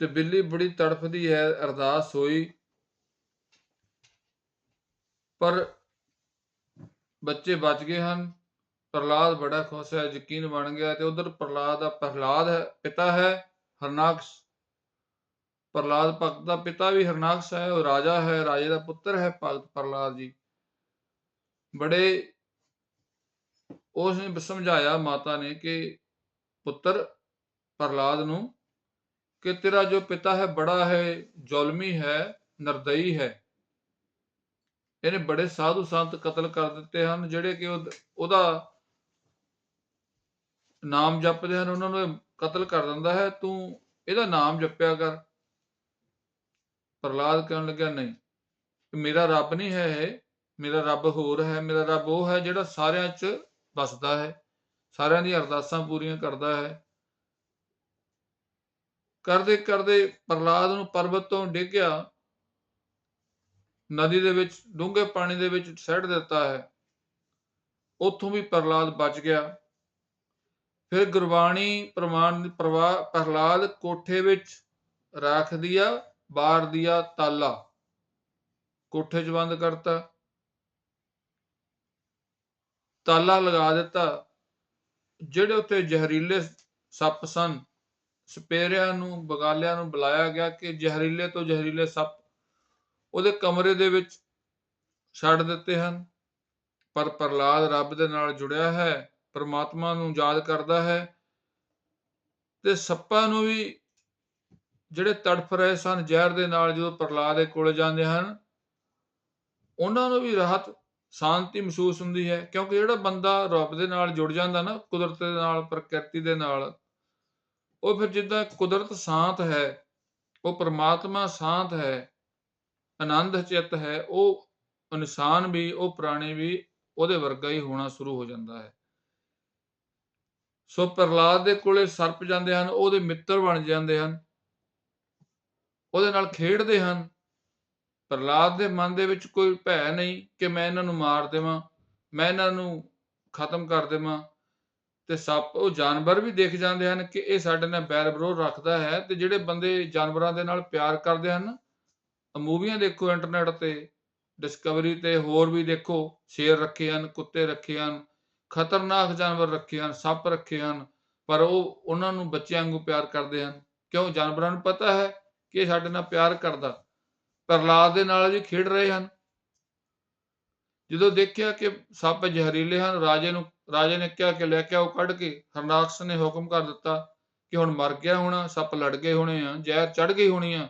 ਤੇ ਬਿੱਲੀ ਬੜੀ ਤੜਫਦੀ ਹੈ, ਅਰਦਾਸ ਹੋਈ। ਪਰ ਬੱਚੇ ਬਚ ਗਏ ਹਨ। ਪ੍ਰਹਲਾਦ ਬੜਾ ਖੁਸ਼ ਹੈ, ਯਕੀਨ ਬਣ ਗਿਆ ਤੇ ਉਧਰ ਪ੍ਰਹਲਾਦ ਦਾ, ਪ੍ਰਹਲਾਦ ਹੈ, ਪਿਤਾ ਹੈ, ਹਰਨਾਕਸ਼। ਪ੍ਰਹਲਾਦ ਭਗਤ ਦਾ ਪਿਤਾ ਵੀ ਹਰਨਾਕਸ਼ ਹੈ, ਉਹ ਰਾਜਾ ਹੈ, ਰਾਜੇ ਦਾ ਪੁੱਤਰ ਹੈ ਭਗਤ ਪ੍ਰਹਲਾਦ ਜੀ। ਬੜੇ ਉਸ ਨੇ ਸਮਝਾਇਆ ਮਾਤਾ ਨੇ ਕਿ ਪੁੱਤਰ ਪ੍ਰਹਲਾਦ ਨੂੰ ਕਿ ਤੇਰਾ ਜੋ ਪਿਤਾ ਹੈ, ਬੜਾ ਹੈ, ਜ਼ੁਲਮੀ ਹੈ, ਨਰਦਈ ਹੈ। ਇਹਨੇ ਬੜੇ ਸਾਧੂ ਸੰਤ ਕਤਲ ਕਰ ਦਿੱਤੇ ਹਨ, ਜਿਹੜੇ ਕਿ ਉਹਦਾ ਨਾਮ ਜਪਦੇ ਹਨ, ਉਹਨਾਂ ਨੂੰ ਇਹ ਕਤਲ ਕਰ ਦਿੰਦਾ ਹੈ। ਤੂੰ ਇਹਦਾ ਨਾਮ ਜਪਿਆ ਕਰ। ਪ੍ਰਹਲਾਦ ਕਹਿਣ ਲੱਗਿਆ, ਨਹੀਂ, ਮੇਰਾ ਰੱਬ ਨਹੀਂ ਹੈ ਇਹ, ਮੇਰਾ ਰੱਬ ਹੋਰ ਹੈ, ਮੇਰਾ ਰੱਬ ਉਹ ਹੈ ਜਿਹੜਾ ਸਾਰਿਆਂ 'ਚ ਵਸਦਾ ਹੈ, ਸਾਰਿਆਂ ਦੀ ਅਰਦਾਸਾਂ ਪੂਰੀਆਂ ਕਰਦਾ ਹੈ। ਕਰਦੇ ਕਰਦੇ ਪ੍ਰਹਲਾਦ ਨੂੰ ਪਰਬਤ ਤੋਂ ਡਿੱਗਿਆ। ਨਦੀ ਦੇ ਵਿੱਚ, ਡੂੰਘੇ ਪਾਣੀ ਦੇ ਵਿੱਚ ਸੱਟ ਦਿੱਤਾ ਹੈ। ਉੱਥੋਂ ਵੀ ਪ੍ਰਹਲਾਦ ਬਚ ਗਿਆ। ਫਿਰ ਗੁਰਬਾਣੀ ਪ੍ਰਮਾਣ ਪ੍ਰਵਾਹ ਪ੍ਰਹਲਾਦ ਕੋਠੇ ਵਿੱਚ ਰੱਖ ਦਿਆ ਬਾਹਰ ਦਿਆ ਤਾਲਾ। ਕੋਠੇ 'ਚ ਬੰਦ ਕਰਤਾ। ਤਾਲਾ ਲਗਾ ਦਿੱਤਾ। ਜਿਹੜੇ ਉੱਤੇ ਜ਼ਹਿਰੀਲੇ ਸੱਪ ਸਨ ਸਪੇਰਿਆਂ ਨੂੰ, ਬਗਾਲਿਆਂ ਨੂੰ ਬੁਲਾਇਆ ਗਿਆ ਕਿ ਜ਼ਹਿਰੀਲੇ ਤੋਂ ਜ਼ਹਿਰੀਲੇ ਸੱਪ ਉਹਦੇ ਕਮਰੇ ਦੇ ਵਿੱਚ ਛੱਡ ਦਿੱਤੇ ਹਨ। ਪਰ ਪ੍ਰਹਲਾਦ ਰੱਬ ਦੇ ਨਾਲ ਜੁੜਿਆ ਹੈ, ਪਰਮਾਤਮਾ ਨੂੰ ਯਾਦ ਕਰਦਾ ਹੈ ਤੇ ਸੱਪਾਂ ਨੂੰ ਵੀ ਜਿਹੜੇ ਤੜਫ ਰਹੇ ਸਨ ਜ਼ਹਿਰ ਦੇ ਨਾਲ ਜਦੋਂ ਪ੍ਰਹਲਾਦ ਦੇ ਕੋਲ ਜਾਂਦੇ ਹਨ, ਉਹਨਾਂ ਨੂੰ ਵੀ ਰਾਹਤ, ਸ਼ਾਂਤੀ ਮਹਿਸੂਸ ਹੁੰਦੀ ਹੈ ਕਿਉਂਕਿ ਜਿਹੜਾ ਬੰਦਾ ਰੱਬ ਦੇ ਨਾਲ ਜੁੜ ਜਾਂਦਾ ਨਾ, ਕੁਦਰਤ ਦੇ ਨਾਲ, ਪ੍ਰਕਿਰਤੀ ਦੇ ਨਾਲ ਉਹ ਫਿਰ ਜਿੱਦਾਂ ਕੁਦਰਤ ਸ਼ਾਂਤ ਹੈ, ਉਹ ਪ੍ਰਮਾਤਮਾ ਸ਼ਾਂਤ ਹੈ, ਆਨੰਦ ਚਿੱਤ ਹੈ, ਉਹ ਇਨਸਾਨ ਵੀ, ਉਹ ਪ੍ਰਾਣੀ ਵੀ ਉਹਦੇ ਵਰਗਾ ਹੀ ਹੋਣਾ ਸ਼ੁਰੂ ਹੋ ਜਾਂਦਾ ਹੈ। ਸੋ ਪ੍ਰਹਲਾਦ ਦੇ ਕੋਲੇ ਸਰਪ ਜਾਂਦੇ ਹਨ, ਉਹਦੇ ਮਿੱਤਰ ਬਣ ਜਾਂਦੇ ਹਨ, ਉਹਦੇ ਨਾਲ ਖੇਡਦੇ ਹਨ। ਪ੍ਰਹਲਾਦ ਦੇ ਮਨ ਦੇ ਵਿੱਚ ਕੋਈ ਭੈ ਨਹੀਂ ਕਿ ਮੈਂ ਇਹਨਾਂ ਨੂੰ ਮਾਰ ਦੇਵਾਂ, ਮੈਂ ਇਹਨਾਂ ਨੂੰ ਖਤਮ ਕਰ ਦੇਵਾਂ ਤੇ ਸੱਪ, ਉਹ ਜਾਨਵਰ ਵੀ ਦੇਖ ਜਾਂਦੇ ਹਨ ਕਿ ਇਹ ਸਾਡੇ ਨਾਲ ਬੈਰ ਵਿਰੋਧ ਰੱਖਦਾ ਹੈ ਤੇ ਜਿਹੜੇ ਬੰਦੇ ਜਾਨਵਰਾਂ ਦੇ ਨਾਲ ਪਿਆਰ ਕਰਦੇ ਹਨ ਮੂਵੀਆਂ ਦੇਖੋ ਇੰਟਰਨੈਟ ਤੇ ਡਿਸਕਵਰੀ ਤੇ ਹੋਰ ਵੀ ਦੇਖੋ, ਸ਼ੇਰ ਰੱਖੇ ਹਨ, ਕੁੱਤੇ ਰੱਖੇ ਹਨ, ਖਤਰਨਾਕ ਜਾਨਵਰ ਰੱਖੇ ਹਨ, ਸੱਪ ਰੱਖੇ ਹਨ, ਪਰ ਉਹ ਉਹਨਾਂ ਨੂੰ ਬੱਚਿਆਂ ਵਾਂਗੂ ਪਿਆਰ ਕਰਦੇ ਹਨ। ਕਿਉਂ? ਜਾਨਵਰਾਂ ਨੂੰ ਪਤਾ ਹੈ ਕਿ ਇਹ ਸਾਡੇ ਨਾਲ ਪਿਆਰ ਕਰਦਾ। ਪ੍ਰਹਲਾਦ ਦੇ ਨਾਲ ਵੀ ਖੇਡ ਰਹੇ ਹਨ। ਜਦੋਂ ਦੇਖਿਆ ਕਿ ਸੱਪ ਜ਼ਹਿਰੀਲੇ ਹਨ, ਰਾਜੇ ਨੂੰ, ਰਾਜੇ ਨੇ ਕਿਹਾ ਕਿ ਲੈ ਕੇ ਆਓ ਕੱਢ ਕੇ, ਹਰਨਾਕਸ਼ ਨੇ ਹੁਕਮ ਕਰ ਦਿੱਤਾ ਕਿ ਹੁਣ ਮਰ ਗਿਆ ਹੋਣਾ, ਸੱਪ ਲੜ ਗਏ ਹੋਣੇ ਆ, ਜ਼ਹਿਰ ਚੜ ਗਈ ਹੋਣੀ ਆ।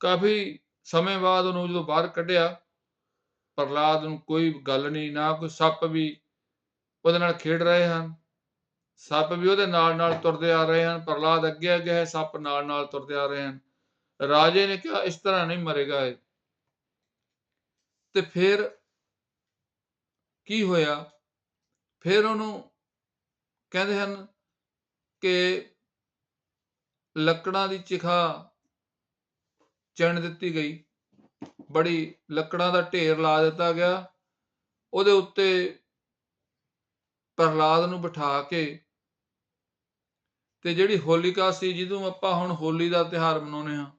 ਕਾਫੀ ਸਮੇਂ ਬਾਅਦ ਉਹਨੂੰ ਜਦੋਂ ਬਾਹਰ ਕੱਢਿਆ, ਪ੍ਰਹਲਾਦ ਨੂੰ ਕੋਈ ਗੱਲ ਨਹੀਂ, ਨਾ ਕੋਈ ਸੱਪ ਵੀ ਉਹਦੇ ਨਾਲ ਖੇਡ ਰਹੇ ਹਨ। ਸੱਪ ਵੀ ਉਹਦੇ ਨਾਲ ਨਾਲ ਤੁਰਦੇ ਆ ਰਹੇ ਹਨ, ਪ੍ਰਹਲਾਦ ਅੱਗੇ ਅੱਗੇ ਹੈ, ਸੱਪ ਨਾਲ ਨਾਲ ਤੁਰਦੇ ਆ ਰਹੇ ਹਨ। ਰਾਜੇ ਨੇ ਕਿਹਾ, ਇਸ ਤਰ੍ਹਾਂ ਨਹੀਂ ਮਰੇਗਾ ਇਹ। ਤੇ ਫਿਰ ਕੀ ਹੋਇਆ? ਫਿਰ ਉਹਨੂੰ ਕਹਿੰਦੇ ਹਨ ਕਿ ਲੱਕੜਾਂ ਦੀ ਚਿਖਾ ਚਿਣ ਦਿੱਤੀ ਗਈ। ਬੜੀ ਲੱਕੜਾਂ ਦਾ ਢੇਰ ਲਾ ਦਿੱਤਾ ਗਿਆ। ਉਹਦੇ ਉੱਤੇ ਪ੍ਰਹਲਾਦ ਨੂੰ ਬਿਠਾ ਕੇ ਤੇ ਜਿਹੜੀ ਹੋਲਿਕਾ ਸੀ, ਜਿਹਨੂੰ ਆਪਾਂ ਹੁਣ ਹੋਲੀ ਦਾ ਤਿਹਾਰ ਮਨਾਉਂਦੇ ਹਾਂ,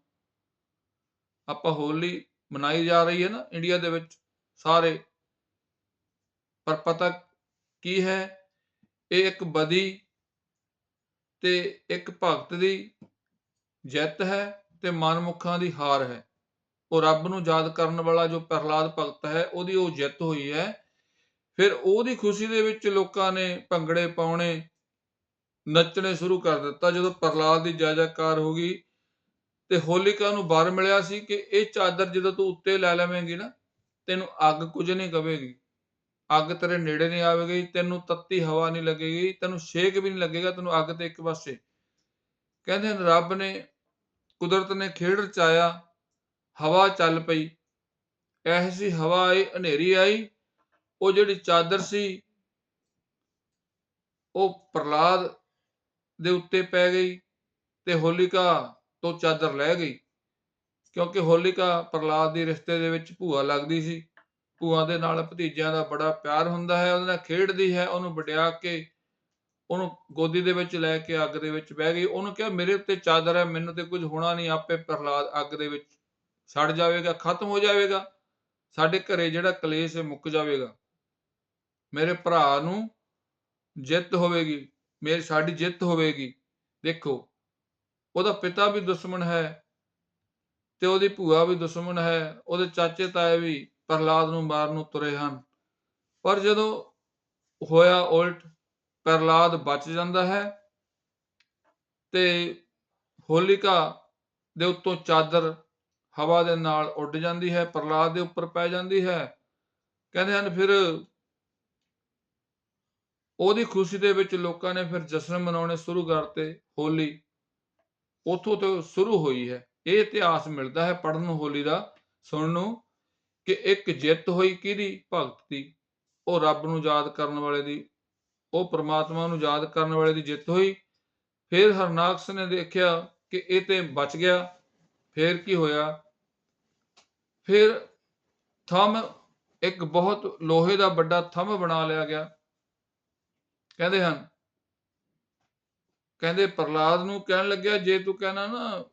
ਆਪਾਂ ਹੋਲੀ ਮਨਾਈ ਜਾ ਰਹੀ ਹੈ ਨਾ ਇੰਡੀਆ ਦੇ ਵਿੱਚ ਸਾਰੇ ਪਰ ਪਤਾ ਕੀ ਹੈ? ਇਹ ਇੱਕ ਬਦੀ ਤੇ ਇੱਕ ਭਗਤ ਦੀ ਜਿੱਤ ਹੈ ਤੇ ਮਨਮੁਖਾਂ ਦੀ ਹਾਰ ਹੈ। ਉਹ ਰੱਬ ਨੂੰ ਯਾਦ ਕਰਨ ਵਾਲਾ ਜੋ ਪ੍ਰਹਲਾਦ ਭਗਤ ਹੈ, ਉਹਦੀ ਉਹ ਜਿੱਤ ਹੋਈ ਹੈ। ਫਿਰ ਉਹਦੀ ਖੁਸ਼ੀ ਦੇ ਵਿੱਚ ਲੋਕਾਂ ਨੇ ਭੰਗੜੇ ਪਾਉਣੇ, ਨੱਚਣੇ ਸ਼ੁਰੂ ਕਰ ਦਿੱਤਾ। ਜਦੋਂ ਪ੍ਰਹਲਾਦ ਦੀ ਜਾਜਾਕਾਰ ਹੋ ਗਈ ਤੇ ਹੋਲਿਕਾ ਨੂੰ ਵਰ ਮਿਲਿਆ ਸੀ ਕਿ ਇਹ ਚਾਦਰ ਜਦੋਂ ਤੂੰ ਉੱਤੇ ਲੈ ਲਵੇਂਗੀ ਨਾ, ਤੈਨੂੰ ਅੱਗ ਕੁਝ ਨਹੀਂ ਕਵੇਗੀ। ਅੱਗ ਤੇਰੇ ਨੇੜੇ ਨਹੀਂ ਆਵੇਗੀ, ਤੈਨੂੰ ਤੱਤੀ ਹਵਾ ਨਹੀਂ ਲੱਗੇਗੀ, ਤੈਨੂੰ ਛੇਕ ਵੀ ਨਹੀਂ ਲੱਗੇਗਾ, ਤੈਨੂੰ ਅੱਗ ਤੇ ਇੱਕ ਪਾਸੇ। ਕਹਿੰਦੇ ਹਨ ਰੱਬ ਨੇ ਕੁਦਰਤ ਨੇ ਖੇਡ ਰਚਾਇਆ, ਹਵਾ ਚੱਲ ਪਈ। ਐਸੀ ਹਵਾ ਆਈ ਹਨੇਰੀ ਆਈ, ਉਹ ਜਿਹੜੀ ਚਾਦਰ ਸੀ, ਉਹ ਪ੍ਰਹਲਾਦ ਦੇ ਉੱਤੇ ਪੈ ਗਈ ਤੇ ਹੋਲਿਕਾ ਤੋਂ ਚਾਦਰ ਲੈ ਗਈ। ਕਿਉਂਕਿ ਹੋਲਿਕਾ ਪ੍ਰਹਲਾਦ ਦੀ ਰਿਸ਼ਤੇ ਦੇ ਵਿੱਚ ਭੂਆ ਲੱਗਦੀ ਸੀ। ਭੂਆ ਦੇ ਨਾਲ ਭਤੀਜਿਆਂ ਦਾ ਬੜਾ ਪਿਆਰ ਹੁੰਦਾ ਹੈ, ਉਹਦੇ ਨਾਲ ਖੇਡਦੀ ਹੈ, ਉਹਨੂੰ ਵਡਿਆ ਕੇ ਉਹਨੂੰ ਗੋਦੀ ਦੇ ਵਿੱਚ ਲੈ ਕੇ ਅੱਗ ਦੇ ਵਿੱਚ ਬਹਿ ਗਈ, ਉਹਨੂੰ ਕਿਹਾ, ਮੇਰੇ ਉੱਤੇ ਚਾਦਰ ਹੈ, ਮੈਨੂੰ ਤੇ ਕੁਝ ਹੋਣਾ ਨਹੀਂ, ਆਪੇ ਪ੍ਰਹਲਾਦ ਅੱਗ ਦੇ ਵਿੱਚ ਛੱਡ ਜਾਵੇਗਾ, ਖਤਮ ਹੋ ਜਾਵੇਗਾ, ਸਾਡੇ ਘਰੇ ਜਿਹੜਾ ਕਲੇਸ਼ ਹੈ, ਮੁੱਕ ਜਾਵੇਗਾ। ਮੇਰੇ ਭਰਾ ਨੂੰ ਜਿੱਤ ਹੋਵੇਗੀ, ਮੇਰੀ, ਸਾਡੀ ਜਿੱਤ ਹੋਵੇਗੀ। ਦੇਖੋ, ਉਹਦਾ ਪਿਤਾ ਵੀ ਦੁਸ਼ਮਣ ਹੈ ਤੇ ਉਹਦੀ ਭੂਆ ਵੀ ਦੁਸ਼ਮਣ ਹੈ, ਉਹਦੇ ਚਾਚੇ ਤਾਏ ਵੀ ਪ੍ਰਹਲਾਦ ਨੂੰ ਮਾਰਨ ਨੂੰ ਤੁਰੇ ਹਨ। ਪਰ ਜਦੋਂ ਹੋਇਆ ਉਲਟ, ਪ੍ਰਹਲਾਦ ਬਚ ਜਾਂਦਾ ਹੈ ਤੇ ਹੋਲਿਕਾ ਦੇ ਉੱਤੋਂ ਚਾਦਰ ਹਵਾ ਦੇ ਨਾਲ ਉੱਡ ਜਾਂਦੀ ਹੈ, ਪ੍ਰਹਲਾਦ ਦੇ ਉੱਪਰ ਪੈ ਜਾਂਦੀ ਹੈ। ਕਹਿੰਦੇ ਹਨ, ਫਿਰ ਉਹਦੀ ਖੁਸ਼ੀ ਦੇ ਵਿੱਚ ਲੋਕਾਂ ਨੇ ਫਿਰ ਜਸ਼ਨ ਮਨਾਉਣੇ ਸ਼ੁਰੂ ਕਰਤੇ, ਹੋਲੀ। ਉਥੋਂ ਤੋਂ ਸ਼ੁਰੂ ਹੋਈ ਹੈ। ਇਹ ਇਤਿਹਾਸ ਮਿਲਦਾ ਹੈ ਪੜਨ ਨੂੰ, ਹੋਲੀ ਦਾ, ਸੁਣਨ ਨੂੰ। ਕਿ ਇੱਕ ਜਿੱਤ ਹੋਈ ਕਿਹਦੀ? ਭਗਤ ਦੀ। ਉਹ ਰੱਬ ਨੂੰ ਯਾਦ ਕਰਨ ਵਾਲੇ ਦੀ। ਉਹ ਪ੍ਰਮਾਤਮਾ ਨੂੰ ਯਾਦ ਕਰਨ ਵਾਲੇ ਦੀ ਜਿੱਤ ਹੋਈ। ਫਿਰ ਹਰਨਾਕਸ ਨੇ ਦੇਖਿਆ ਕਿ ਇਹ ਤੇ ਬਚ ਗਿਆ। ਫਿਰ ਕੀ ਹੋਇਆ? ਫਿਰ ਥੰਮ ਇੱਕ ਬਹੁਤ ਲੋਹੇ ਦਾ ਵੱਡਾ ਥੰਮ ਬਣਾ ਲਿਆ ਗਿਆ। ਕਹਿੰਦੇ ਹਨ, ਕਹਿੰਦੇ ਪ੍ਰਲਾਦ ਨੂੰ ਕਹਿਣ ਲੱਗਿਆ, ਜੇ ਤੂੰ ਕਹਿਣਾ ਨਾ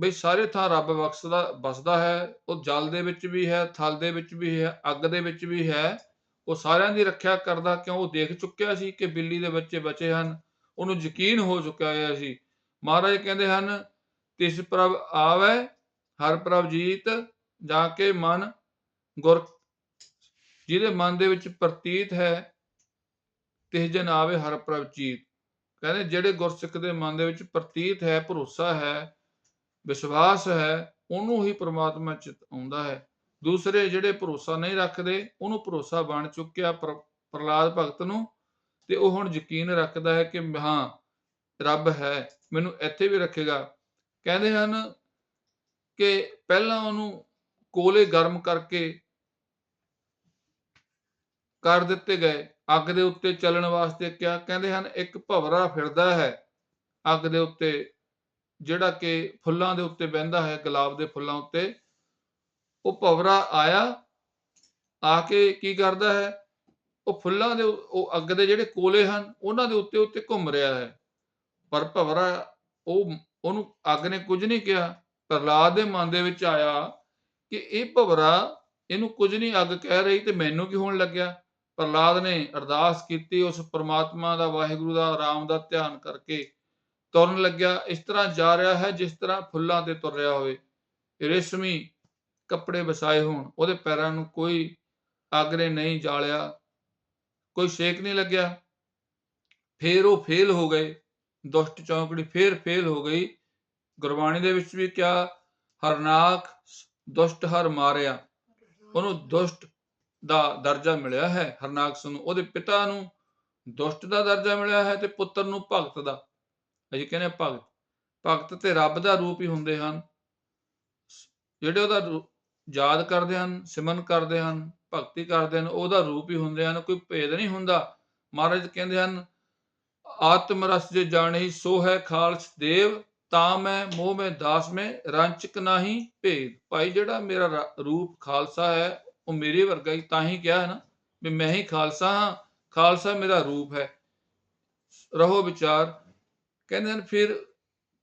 ਬਈ ਸਾਰੇ ਥਾਂ ਰੱਬ ਬਖਸ਼ਦਾ, ਬਸਦਾ ਹੈ, ਉਹ ਜਲ ਦੇ ਵਿੱਚ ਵੀ ਹੈ, ਥਲ ਦੇ ਵਿੱਚ ਵੀ ਹੈ, ਅੱਗ ਦੇ ਵਿੱਚ ਵੀ ਹੈ, ਉਹ ਸਾਰਿਆਂ ਦੀ ਰੱਖਿਆ ਕਰਦਾ, ਕਿਉਂ ਉਹ ਦੇਖ ਚੁੱਕਿਆ ਸੀ ਕਿ ਬਿੱਲੀ ਦੇ ਬੱਚੇ ਬਚੇ ਹਨ, ਉਹਨੂੰ ਯਕੀਨ ਹੋ ਚੁੱਕਿਆ ਹੋਇਆ ਸੀ। ਮਹਾਰਾਜ ਕਹਿੰਦੇ ਹਨ, ਤਿਸ ਪ੍ਰਭ ਆਵੇ, ਹਰ ਪ੍ਰਭ ਜੀਤ, ਜਾ ਕੇ ਮਨ ਗੁਰ, ਜਿਹਦੇ ਮਨ ਦੇ ਵਿੱਚ ਪ੍ਰਤੀਤ ਹੈ, ਤਿਸ ਜਨ ਆਵੇ ਹਰ ਪ੍ਰਭ ਜੀਤ। ਕਹਿੰਦੇ ਜਿਹੜੇ ਗੁਰਸਿੱਖ ਦੇ ਮਨ ਦੇ ਵਿੱਚ ਪ੍ਰਤੀਤ ਹੈ, ਭਰੋਸਾ ਹੈ ਵਿਸ਼ਵਾਸ ਹੈ, ਉਹਨੂੰ ਹੀ ਪ੍ਰਮਾਤਮਾ ਚਿਤ ਆਉਂਦਾ ਹੈ। ਦੂਸਰੇ ਜਿਹੜੇ ਭਰੋਸਾ ਨਹੀਂ ਰੱਖਦੇ, ਉਹਨੂੰ ਭਰੋਸਾ ਬਣ ਚੁੱਕਿਆ ਪ੍ਰ- ਪ੍ਰਹਲਾਦ ਭਗਤ ਨੂੰ ਤੇ ਉਹ ਹੁਣ ਯਕੀਨ ਰੱਖਦਾ ਹੈ ਕਿ ਹਾਂ, ਰੱਬ ਹੈ, ਮੈਨੂੰ ਇੱਥੇ ਵੀ ਰੱਖੇਗਾ। ਕਹਿੰਦੇ ਹਨ ਕਿ ਪਹਿਲਾਂ ਉਹਨੂੰ ਕੋਲੇ ਗਰਮ ਕਰਕੇ ਕਰ ਦਿੱਤੇ ਗਏ। ਅੱਗ ਦੇ ਉੱਤੇ ਚੱਲਣ ਵਾਸਤੇ ਕਿਹਾ। ਕਹਿੰਦੇ ਹਨ, ਇੱਕ ਭਵਰਾ ਫਿਰਦਾ ਹੈ। ਅੱਗ ਦੇ ਉੱਤੇ ਜਿਹੜਾ ਕਿ ਫੁੱਲਾਂ ਦੇ ਉੱਤੇ ਬਹਿੰਦਾ ਹੈ, ਗੁਲਾਬ ਦੇ ਫੁੱਲਾਂ ਉੱਤੇ, ਉਹ ਭਵਰਾ ਆਇਆ, ਆ ਕੇ ਕੀ ਕਰਦਾ ਹੈ? ਉਹ ਫੁੱਲਾਂ ਦੇ ਉਹ ਅੱਗ ਦੇ ਜਿਹੜੇ ਕੋਲੇ ਹਨ, ਉਹਨਾਂ ਦੇ ਉੱਤੇ ਉੱਤੇ ਘੁੰਮ ਰਿਹਾ ਹੈ। ਪਰ ਭਵਰਾ ਉਹ, ਉਹਨੂੰ ਅੱਗ ਨੇ ਕੁਝ ਨਹੀਂ ਕਿਹਾ। ਪ੍ਰਹਲਾਦ ਦੇ ਮਨ ਦੇ ਵਿੱਚ ਆਇਆ ਕਿ ਇਹ ਭਵਰਾ ਇਹਨੂੰ ਕੁਝ ਨਹੀਂ ਅੱਗ ਕਹਿ ਰਹੀ ਤੇ ਮੈਨੂੰ ਕੀ ਹੋਣ ਲੱਗਿਆ? ਪ੍ਰਹਲਾਦ ਨੇ ਅਰਦਾਸ ਕੀਤੀ, ਉਸ ਪ੍ਰਮਾਤਮਾ ਦਾ, ਵਾਹਿਗੁਰੂ ਦਾ ਆਰਾਮ ਦਾ ਧਿਆਨ ਕਰਕੇ ਤੁਰਨ ਲੱਗਿਆ, ਇਸ ਤਰ੍ਹਾਂ ਜਾ ਰਿਹਾ ਹੈ ਜਿਸ ਤਰ੍ਹਾਂ ਫੁੱਲਾਂ ਤੇ ਤੁਰ ਰਿਹਾ ਹੋਵੇ। ਰੇਸ਼ਮੀ ਕੱਪੜੇ ਵਸਾਏ ਹੋਣ, ਉਹਦੇ ਪੈਰਾਂ ਨੂੰ ਕੋਈ ਆਗਰੇ ਨਹੀਂ ਜਾਲਿਆ, ਕੋਈ ਛੇਕ ਨਹੀਂ ਲੱਗਿਆ। ਫੇਰ ਉਹ ਫੇਲ ਹੋ ਗਏ, ਦੁਸ਼ਟ ਚੌਂਕੜੀ ਫੇਰ ਫੇਲ ਹੋ ਗਈ। ਗੁਰਬਾਣੀ ਦੇ ਵਿੱਚ ਵੀ ਕਿਹਾ ਹਰਨਾਕ ਦੁਸ਼ਟ ਹਰ ਮਾਰਿਆ। ਉਹਨੂੰ ਦੁਸ਼ਟ ਦਾ ਦਰਜਾ ਮਿਲਿਆ ਹੈ। ਹਰਨਾਕਸ ਨੂੰ ਉਹਦੇ ਪਿਤਾ ਨੂੰ ਦੁਸ਼ਟ ਦਾ ਦਰਜਾ ਮਿਲਿਆ ਹੈ ਤੇ ਪੁੱਤਰ ਨੂੰ ਭਗਤ ਦਾ। ਅਸੀਂ ਕਹਿੰਦੇ ਹਾਂ ਭਗਤ ਭਗਤ ਤੇ ਰੱਬ ਦਾ ਰੂਪ ਹੀ ਹੁੰਦੇ ਹਨ। ਜਿਹੜੇ ਉਹਦਾ ਯਾਦ ਕਰਦੇ ਹਨ, ਸਿਮਰਨ ਕਰਦੇ ਹਨ, ਭਗਤੀ ਕਰਦੇ ਹਨ, ਉਹਦਾ ਰੂਪ ਹੀ ਹੁੰਦੇ ਹਨ, ਕੋਈ ਭੇਦ ਨਹੀਂ ਹੁੰਦਾ। ਮਹਾਰਾਜ ਕਹਿੰਦੇ ਹਨ, ਆਤਮ ਰਸ ਜੇ ਜਾਣੀ, ਸੋ ਹੈ ਖਾਲਸ ਦੇਵ, ਤਾਂ ਮੈਂ ਮੋਹ ਮੈਂ ਦਾਸ ਮੈਂ, ਰੰਚਕ ਨਹੀਂ ਭੇਦ। ਭਾਈ ਜਿਹੜਾ ਮੇਰਾ ਰੂਪ ਖਾਲਸਾ ਹੈ, ਉਹ ਮੇਰੇ ਵਰਗਾ ਹੀ, ਤਾਂ ਹੀ ਕਿਹਾ ਹੈ ਨਾ, ਵੀ ਮੈਂ ਹੀ ਖਾਲਸਾ ਹਾਂ, ਖਾਲਸਾ ਮੇਰਾ ਰੂਪ ਹੈ। ਰਹੋ ਵਿਚਾਰ। ਕਹਿੰਦੇ ਹਨ, ਫਿਰ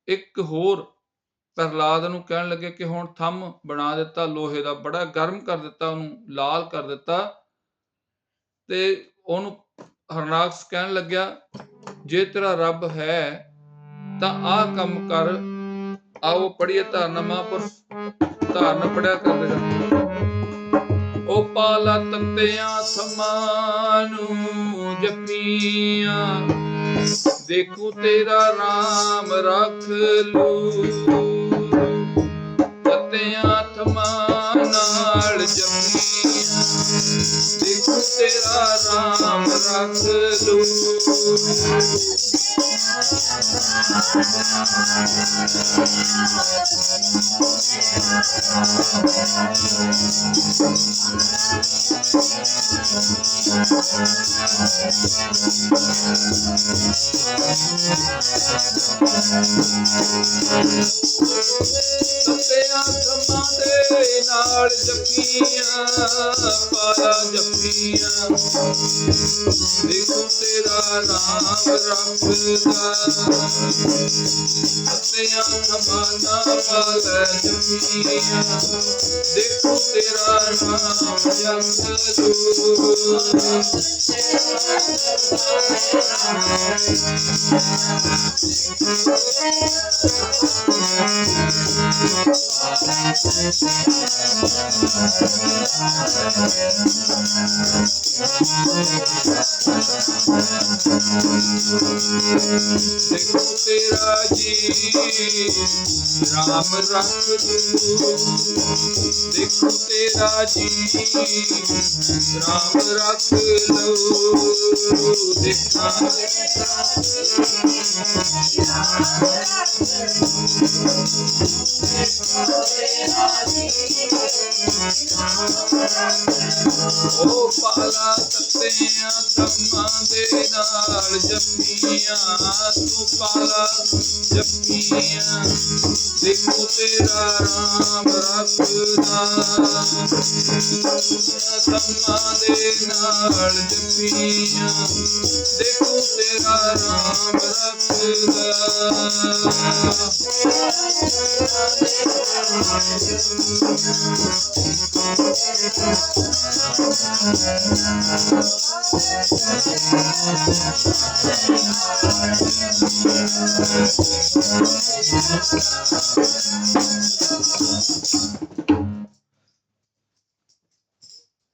ਇੱਕ ਹੋਰ ਪ੍ਰਹਲਾਦ ਨੂੰ ਕਹਿਣ ਲੱਗੇ ਕਿ ਹੁਣ ਥੰਮ ਬਣਾ ਦਿੱਤਾ, ਲੋਹੇ ਦਾ ਬੜਾ ਗਰਮ ਕਰ ਦਿੱਤਾ, ਉਹਨੂੰ ਲਾਲ ਕਰ ਦਿੱਤਾ ਤੇ ਉਹਨੂੰ ਹਰਨਾਕਸ ਕਹਿਣ ਲੱਗਿਆ, ਜੇ ਤੇਰਾ ਰੱਬ ਹੈ ਤਾਂ ਆਹ ਕੰਮ ਕਰ, ਆਓ ਪੜੀਏ ਧਾਰਨਾ ਮਹਾਂਪੁਰਸ਼, ਧਾਰਨਾ ਪੜਿਆ ਕਰਦੇ ਹਾਂ। ਉਹ ਪਾਲਾ ਤੱਤਿਆਂ ਥਮਾਂ ਜਪੀਆਂ। ਦੇਖੂ ਤੇਰਾ ਨਾਮ ਰੱਖ ਲੂ ਤਤੇ ਆਤਮਾ ਨਾਲ ਜੰਮੀ ਦੇਖੂ ਤੇਰਾ ਨਾਮ ਰੱਖ ਲੂ Thank you. Thank you. ਥੰਮਾਂ ਦੇ ਨਾਲ ਜੱਫੀਆਂ ਪਾਲਾ ਜੱਫੀਆਂ ਦੇਖੋ ਤੇਰਾ ਨਾਮ ਰੱਖਦਾ। ਸੱਤਿਆਂ ਥੰਮਾਂ ਨਾਲ ਜੱਫੀਆਂ ਦੇਖੋ ਤੇਰਾ ਨਾਮ ਜਪਦੂ ਦੇਖੋ ਤੇਰਾ ਜੀ ਰਾਮ ਰੱਖ ਦੇਖੋ ਤੇਰਾ ਜੀ ਰਾਮ ਰੱਖ ਲਓ। ਦੇਖਾਂ। ਉਹ ਪਾਲਾ ਤੱਤਿਆਂ ਥੰਮਾਂ ਦੇ ਨਾਲ ਜੰਮੀਆਂ ਤੂੰ ਪਾਲਾ ਜੰਮੀਆਂ ਦੇਖੋ ਤੇਰਾ ਰਾਮ ਰੱਖਦਾ ਥੰਮਾਂ ਦੇ ਨਾਲ ਜੰਮੀਆਂ ਦੇਖੋ ਤੇਰਾ ਰਾਮ ਰੱਖਦਾ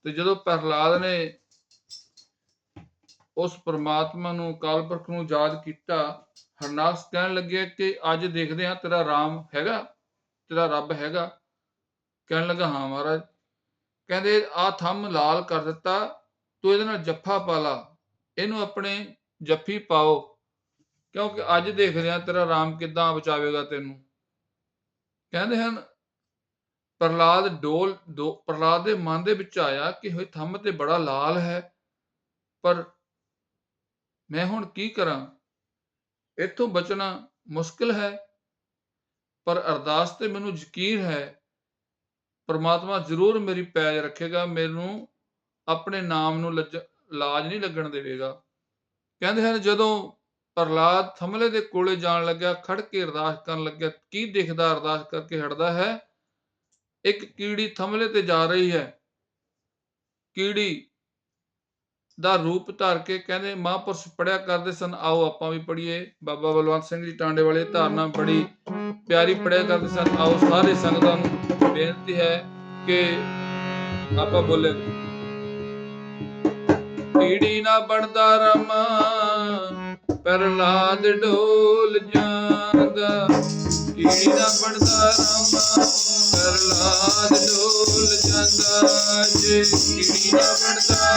ਤੇ ਜਦੋਂ ਪ੍ਰਹਲਾਦ ਨੇ ਉਸ ਪ੍ਰਮਾਤਮਾ ਨੂੰ, ਅਕਾਲ ਪੁਰਖ ਨੂੰ ਯਾਦ ਕੀਤਾ, ਹਰਨਾਸ ਕਹਿਣ ਲੱਗਿਆ ਕਿ ਅੱਜ ਦੇਖਦੇ ਹਾਂ ਤੇਰਾ ਰਾਮ ਹੈਗਾ। ਤੇਰਾ ਰੱਬ ਹੈਗਾ। ਕਹਿਣ ਲੱਗਾ, ਹਾਂ ਮਹਾਰਾਜ। ਕਹਿੰਦੇ ਆ ਥੰਮ ਲਾਲ ਕਰ ਦਿੱਤਾ। ਤੂੰ ਇਹਦੇ ਨਾਲ ਜੱਫਾ ਪਾ ਲਾ। ਇਹਨੂੰ ਆਪਣੇ ਜੱਫੀ ਪਾਓ। ਕਿਉਂਕਿ ਅੱਜ ਦੇਖਦੇ ਹਾਂ ਤੇਰਾ ਰਾਮ ਕਿੱਦਾਂ ਬਚਾਵੇਗਾ ਤੈਨੂੰ। ਕਹਿੰਦੇ ਹਨ, ਪ੍ਰਹਲਾਦ ਡੋਲ ਦੋ, ਪ੍ਰਹਲਾਦ ਦੇ ਮਨ ਦੇ ਵਿੱਚ ਆਇਆ ਕਿ ਹੋਏ ਥੰਮ ਤੇ ਬੜਾ ਲਾਲ ਹੈ। ਪਰ ਮੈਂ ਹੁਣ ਕੀ ਕਰਾਂ? ਇੱਥੋਂ ਬਚਣਾ ਮੁਸ਼ਕਲ ਹੈ। ਪਰ ਅਰਦਾਸ ਤੇ ਮੈਨੂੰ ਯਕੀਨ ਹੈ, ਪਰਮਾਤਮਾ ਜ਼ਰੂਰ ਮੇਰੀ ਪੈਜ ਰੱਖੇਗਾ, ਮੈਨੂੰ ਆਪਣੇ ਨਾਮ ਨੂੰ ਲੱਜ- ਲਾਜ ਨਹੀਂ ਲੱਗਣ ਦੇਵੇਗਾ। ਕਹਿੰਦੇ ਹਨ, ਜਦੋਂ ਪ੍ਰਹਲਾਦ ਥਮਲੇ ਦੇ ਕੋਲੇ ਜਾਣ ਲੱਗਿਆ ਖੜ ਕੇ ਅਰਦਾਸ ਕਰਨ ਲੱਗਿਆ, ਕੀ ਦੇਖਦਾ, ਅਰਦਾਸ ਕਰਕੇ ਹਟਦਾ ਹੈ? ਇੱਕ ਕੀੜੀ ਥਮਲੇ ਤੇ ਜਾ ਰਹੀ ਹੈ। ਕੀੜੀ ਦਾ ਰੂਪ ਧਾਰ ਕੇ ਕਹਿੰਦੇ, ਮਹਾਂਪੁਰਸ਼ ਪੜਿਆ ਕਰਦੇ ਸਨ, ਆਓ ਆਪਾਂ ਵੀ ਪੜ੍ਹੀਏ। ਬਾਬਾ ਬਲਵੰਤ ਸਿੰਘ ਜੀ ਟਾਂਡੇ ਵਾਲੇ ਧਾਰਨਾ ਬੜੀ ਪਿਆਰੀ ਪੜਿਆ ਕਰਦੇ ਸਨ। ਆਓ ਸਾਰੇ ਸੰਗਤਾਂ ਨੂੰ ਬੇਨਤੀ ਹੈ ਕਿ ਆਪਾਂ ਬੋਲੇ। ਕੀੜੀ ਨਾ ਬਣਦਾ ਰਮਾ ਪ੍ਰਹਲਾਦ ਡੋਲ ਜਾਂਦਾ ਕੀੜੀ ਨਾ ਬਣਦਾ ਰਮਾ, ਪ੍ਰਹਲਾਦ ਡੋਲ ਜਾਂਦਾ ਜੇ। ਕੀੜੀ ਨਾ ਬਣਦਾ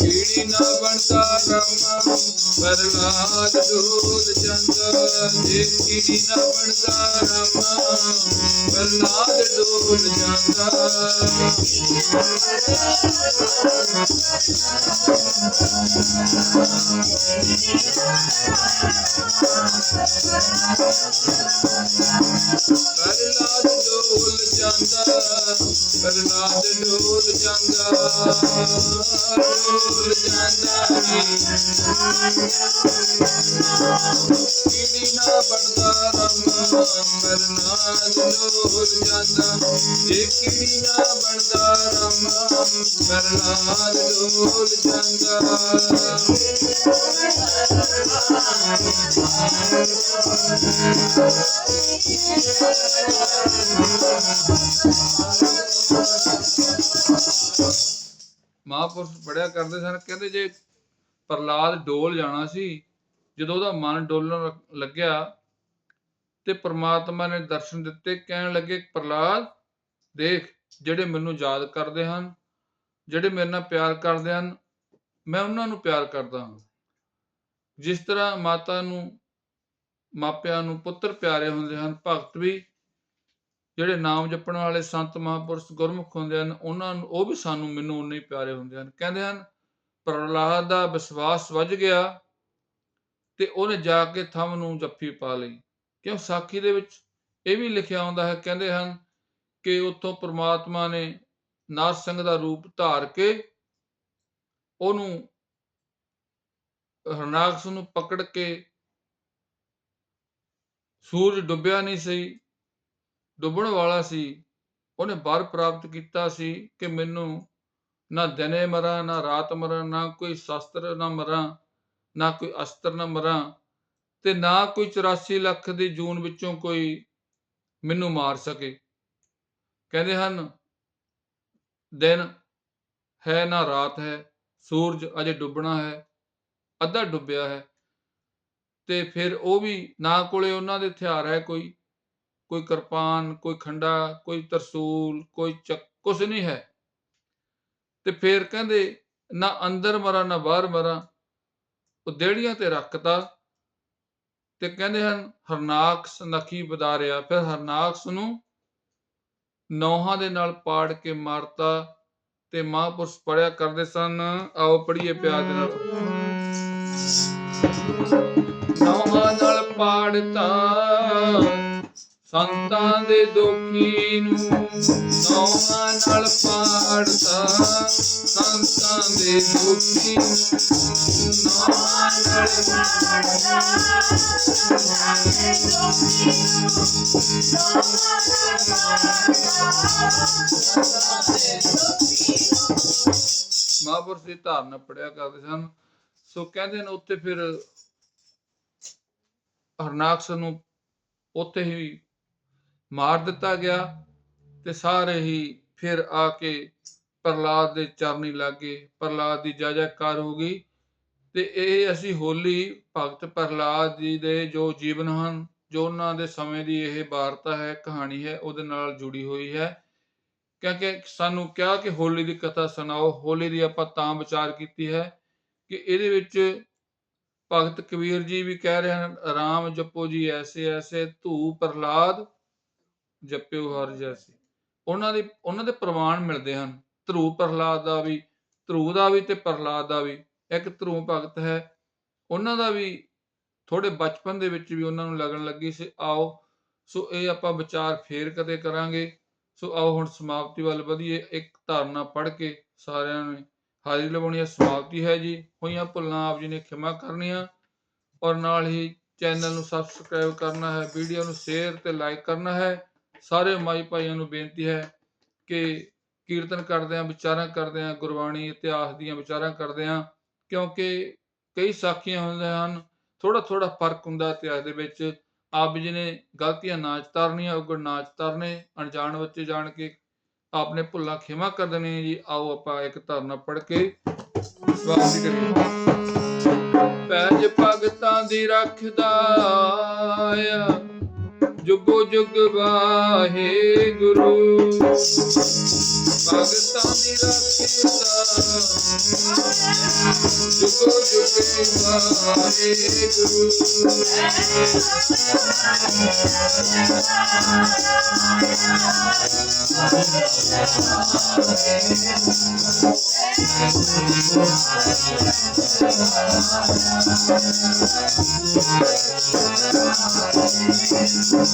ਕੀੜੀ ਨਾ ਬਣਦਾ ਰਮਾ, ਪ੍ਰਹਲਾਦ ਡੋਲ ਜਾਂਦਾ ਜੇ। ਕੀੜੀ ਨਾ ਬਣਦਾ ਰਮਾ, ਪ੍ਰਹਲਾਦ ਡੋਲ ਡੋਲ ਜਾਂਦਾ। ਪ੍ਰਹਲਾਦ ਡੋਲ ਜਾਂਦਾ ਡੋਲ ਜਾਂਦਾ ਕੀੜੀ ਨਾ ਬਣਦਾ ਰਮਾ ਪ੍ਰਹਲਾਦ ਡੋਲ ਜਾਂਦਾ ਜੇ ਕੀੜੀ ਨਾ ਬਣਦਾ ਰਮਾ ਪ੍ਰਹਲਾਦ ਡੋਲ ਜਾਂਦਾ ਮਹਾਂਪੁਰਸ਼ ਪੜਿਆ ਕਰਦੇ ਸਨ, ਕਹਿੰਦੇ ਜੇ ਪ੍ਰਹਲਾਦ ਡੋਲ ਜਾਣਾ ਸੀ, ਜਦੋਂ ਉਹਦਾ ਮਨ ਡੋਲਣ ਲੱਗਿਆ ਤੇ ਪ੍ਰਮਾਤਮਾ ਨੇ ਦਰਸ਼ਨ ਦਿੱਤੇ, ਕਹਿਣ ਲੱਗੇ, ਪ੍ਰਹਲਾਦ ਦੇਖ ਜਿਹੜੇ ਮੈਨੂੰ ਯਾਦ ਕਰਦੇ ਹਨ, ਜਿਹੜੇ ਮੇਰੇ ਨਾਲ ਪਿਆਰ ਕਰਦੇ ਹਨ, ਮੈਂ ਉਹਨਾਂ ਨੂੰ ਪਿਆਰ ਕਰਦਾ ਹਾਂ। ਜਿਸ ਤਰ੍ਹਾਂ ਮਾਤਾ ਨੂੰ, ਮਾਪਿਆਂ ਨੂੰ ਪੁੱਤਰ ਪਿਆਰੇ ਹੁੰਦੇ ਹਨ, ਭਗਤ ਵੀ ਜਿਹੜੇ ਨਾਮ ਜਪਣ ਵਾਲੇ ਸੰਤ ਮਹਾਂਪੁਰਸ਼ ਗੁਰਮੁਖ ਹੁੰਦੇ ਹਨ, ਉਹਨਾਂ ਨੂੰ, ਉਹ ਵੀ ਸਾਨੂੰ ਮੈਨੂੰ ਉਨੇ ਹੀ ਪਿਆਰੇ ਹੁੰਦੇ ਹਨ। ਕਹਿੰਦੇ ਹਨ, ਪ੍ਰਹਲਾਦ ਦਾ ਵਿਸ਼ਵਾਸ ਵੱਜ ਗਿਆ ਤੇ ਉਹਨੇ ਜਾ ਕੇ ਥੰਮ ਨੂੰ ਜੱਫੀ ਪਾ ਲਈ। ਕਿਉਂ? ਸਾਖੀ ਦੇ ਵਿੱਚ ਇਹ ਵੀ ਲਿਖਿਆ ਹੁੰਦਾ ਹੈ, ਕਹਿੰਦੇ ਹਨ ਕਿ ਉੱਥੋਂ ਪ੍ਰਮਾਤਮਾ ਨੇ ਨਾਰ ਸਿੰਘ ਦਾ ਰੂਪ ਧਾਰ ਕੇ ਉਹਨੂੰ ਹਰਨਾਕਸ਼ ਨੂੰ ਪਕੜ ਕੇ ਸੂਰਜ ਡੁੱਬਿਆ ਨਹੀਂ ਸੀ, ਡੁੱਬਣ ਵਾਲਾ ਸੀ, ਉਹਨੇ ਵਰ ਪ੍ਰਾਪਤ ਕੀਤਾ ਸੀ ਕਿ ਮੈਨੂੰ ਨਾ ਦਿਨੇ ਮਰਾਂ, ਨਾ ਰਾਤ ਮਰਾਂ, ਨਾ ਕੋਈ ਸ਼ਸਤਰ ਨਾ ਮਰਾਂ, ਨਾ ਕੋਈ ਅਸਤਰ ਨਾ ਮਰਾਂ ਤੇ ਨਾ ਕੋਈ 84 ਲੱਖ ਦੀ ਜੂਨ ਵਿੱਚੋਂ ਕੋਈ ਮੈਨੂੰ ਮਾਰ ਸਕੇ। ਕਹਿੰਦੇ ਹਨ, ਦਿਨ ਹੈ ਨਾ ਰਾਤ ਹੈ, ਸੂਰਜ ਅਜੇ ਡੁੱਬਣਾ ਹੈ, ਅੱਧਾ ਡੁੱਬਿਆ ਹੈ। ਤੇ ਫਿਰ ਉਹ ਵੀ ਨਾ ਕੋਲੇ ਉਹਨਾਂ ਦੇ ਹਥਿਆਰ ਹੈ ਕੋਈ ਕੋਈ ਕਿਰਪਾਨ, ਕੋਈ ਖੰਡਾ, ਕੋਈ ਤਰਸੂਲ, ਕੋਈ ਚੱਕ, ਕੁਛ ਨਹੀਂ ਹੈ। ਤੇ ਫਿਰ ਕਹਿੰਦੇ, ਨਾ ਅੰਦਰ ਮਰਾਂ, ਨਾ ਬਾਹਰ ਮਰਾਂ, ਉਹ ਦੇੜੀਆਂ ਤੇ ਰੱਖਤਾ। ਤੇ ਕਹਿੰਦੇ ਹਨ, ਹਰਨਾਕਸ ਨਖੀ ਬਦਾਰਿਆ, ਫਿਰ ਹਰਨਾਕਸ ਨੂੰ ਨੌਹਾਂ ਦੇ ਨਾਲ ਪਾੜ ਕੇ ਮਾਰਤਾ ਤੇ ਮਹਾਂਪੁਰਸ਼ ਪੜਿਆ ਕਰਦੇ ਸਨ। ਆਓ ਪੜੀਏ ਪਿਆਰ ਦੇ ਨਾਲ। ਨੌਹਾਂ ਨਾਲ ਪਾੜਤਾ। ਸੰਤਾਂ ਦੇ ਦੁਖੀ ਨੂੰ ਨੌਹਾਂ ਨਾਲ ਪਾੜਤਾ ਸੰਤਾਂ ਦੇ ਦੁਖੀ ਨੂੰ ਨੌਹਾਂ ਨਾਲ ਮਹਾਂਪੁਰਸ਼ ਦੀ ਧਾਰਨਾ ਪੜਿਆ ਕਰਦੇ ਸਨ। ਸੋ ਕਹਿੰਦੇ ਨੇ ਉੱਥੇ ਫਿਰ ਹਰਨਾਕਸ਼ ਨੂੰ ਉੱਥੇ ਹੀ ਮਾਰ ਦਿੱਤਾ ਗਿਆ ਤੇ ਸਾਰੇ ਹੀ ਫਿਰ ਆ ਕੇ ਪ੍ਰਲਾਦ ਦੇ ਚਰਨੀ ਲੱਗੇ ਪ੍ਰਲਾਦ ਦੀ ਜੈ ਜੈਕਾਰ ਹੋ ਗਈ ਤੇ ਇਹ ਅਸੀਂ ਹੋਲੀ ਭਗਤ ਪ੍ਰਲਾਦ ਜੀ ਦੇ ਜੋ ਜੀਵਨ ਹਨ, ਜੋ ਉਹਨਾਂ ਦੇ ਸਮੇਂ ਦੀ ਇਹ ਵਾਰਤਾ ਹੈ, ਕਹਾਣੀ ਹੈ, ਉਹਦੇ ਨਾਲ ਜੁੜੀ ਹੋਈ ਹੈ। ਕਿਉਂਕਿ ਸਾਨੂੰ ਕਿਹਾ ਕਿ ਹੋਲੀ ਦੀ ਕਥਾ ਸੁਣਾਓ, ਹੋਲੀ ਦੀ ਆਪਾਂ ਤਾਂ ਵਿਚਾਰ ਕੀਤੀ ਹੈ ਕਿ ਇਹਦੇ ਵਿੱਚ ਭਗਤ ਕਬੀਰ ਜੀ ਵੀ ਕਹਿ ਰਹੇ ਹਨ, ਰਾਮ ਜਪੋ ਜੀ ਐਸੇ ਐਸੇ, ਧੂ ਪ੍ਰਲਾਦ ਜਪਿਓ ਹਰ ਜੈਸੇ। ਉਹਨਾਂ ਦੇ ਉਹਨਾਂ ਦੇ ਪ੍ਰਮਾਣ ਮਿਲਦੇ ਹਨ। ਧਰੂ ਪ੍ਰਹਲਾਦ ਦਾ ਵੀ, ਧਰੂ ਦਾ ਵੀ ਤੇ ਪ੍ਰਹਲਾਦ ਦਾ ਵੀ। ਇੱਕ ਧਰੂ ਭਗਤ ਹੈ। ਉਹਨਾਂ ਦਾ ਵੀ ਥੋੜੇ ਬਚਪਨ ਦੇ ਵਿੱਚ ਵੀ ਉਹਨਾਂ ਨੂੰ ਲੱਗਣ ਲੱਗੀ ਸੀ, ਆਓ, ਸੋ ਇਹ ਆਪਾਂ ਵਿਚਾਰ ਫੇਰ ਕਦੇ ਕਰਾਂਗੇ। ਸੋ ਆਓ ਹੁਣ ਸਮਾਪਤੀ ਵੱਲ ਵਧੀਏ। ਇੱਕ ਧਾਰਨਾ ਪੜ੍ਹ ਕੇ ਸਾਰਿਆਂ ਨੇ ਹਾਜ਼ਰੀ ਲਵਾਉਣੀ ਹੈ ਸਮਾਪਤੀ ਹੈ ਜੀ। ਹੋਈਆਂ ਭੁੱਲਾਂ ਆਪ ਜੀ ਨੇ ਖਿਮਾ ਕਰਨੀਆਂ। ਔਰ ਨਾਲ ਹੀ ਚੈਨਲ ਨੂੰ ਸਬਸਕ੍ਰਾਈਬ ਕਰਨਾ ਹੈ ਵੀਡੀਓ ਨੂੰ ਸ਼ੇਅਰ ਤੇ ਲਾਈਕ ਕਰਨਾ ਹੈ। ਸਾਰੇ ਮਾਈ ਭਾਈਆਂ ਨੂੰ ਬੇਨਤੀ ਹੈ ਕਿ ਕੀਰਤਨ ਕਰਦੇ ਆਂ ਵਿਚਾਰਾਂ ਕਰਦੇ ਆਂ ਗੁਰਬਾਣੀ, ਇਤਿਹਾਸ ਦੀਆਂ ਵਿਚਾਰਾਂ ਕਰਦੇ ਆਂ ਕਿਉਂਕਿ ਕਈ ਸਾਖੀਆਂ ਹੁੰਦੀਆਂ ਹਨ ਥੋੜਾ ਥੋੜਾ ਫ਼ਰਕ ਹੁੰਦਾ ਇਤਿਹਾਸ ਦੇ ਵਿੱਚ। ਆਪ ਜੀ ਨੇ ਗਲਤੀਆਂ ਨਾਚ ਚਤਾਰਨੀਆਂ ਉਗੜ ਨਾਚ ਚਤਾਰਨੇ ਅਣਜਾਣ ਬੱਚੇ ਜਾਣ ਕੇ ਆਪਨੇ ਭੁੱਲਾਂ ਖਿਮਾ ਕਰ ਦੇਣੀ ਜੀ, ਆਓ ਆਪਾਂ ਇੱਕ ਧਰਨਾ ਪੜ੍ਹ ਕੇ ਸਵਾਗਤ ਕਰੀਏ। ਪੈਜ ਭਗਤਾਂ ਦੀ ਰੱਖਦਾ ਆ ਜੁਗੋ ਜੁਗ ਵਾਹੇ ਗੁਰੂ। ਭਗਤਾਂ ਦੀ ਰੱਖਦਾ ਜੁਗੋ ਜੁਗ ਵਾਹੇ ਗੁਰੂ। ਜੁਗੋ ਜੁਗ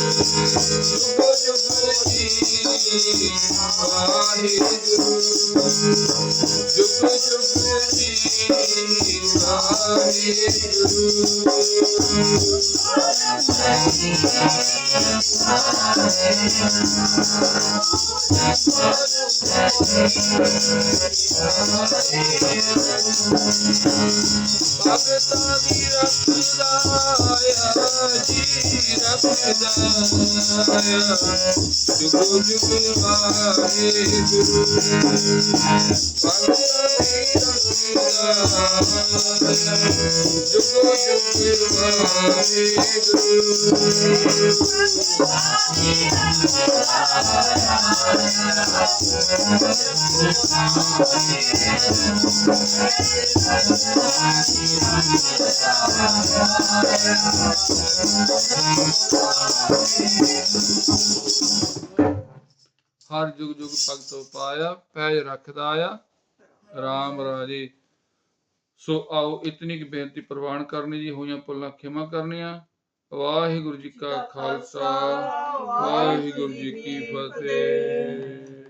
ਗੁਰੂ ਜੁਗੋ ਜੁਗ ਜੀ ਵਾਹੇ ਗੁਰੂ ਜੁਗੋ ਜੁਗ ਜੀ ਵਾਹਿਗੁਰੂ ਜੁਗ ਜੁਗ ਜੀ ਰੱਖਦਾ ਹਰ ਜੁਗ ਜੁਗ ਭਗਤੋ ਪਾਇਆ, ਪੈਜ ਰੱਖਦਾ ਆ। ਰਾਮ ਰਾਜੇ। ਸੋ ਆਓ ਇਤਨੀ ਕੀ ਬੇਨਤੀ ਪ੍ਰਵਾਨ ਕਰਨੀ ਜੀ ਹੋਈਆਂ ਭੁੱਲਾਂ ਖਿਮਾ ਕਰਨੀਆਂ। ਵਾਹਿਗੁਰੂ ਜੀ ਕਾ ਖਾਲਸਾ ਵਾਹਿਗੁਰੂ ਜੀ ਕੀ ਫਤਿਹ।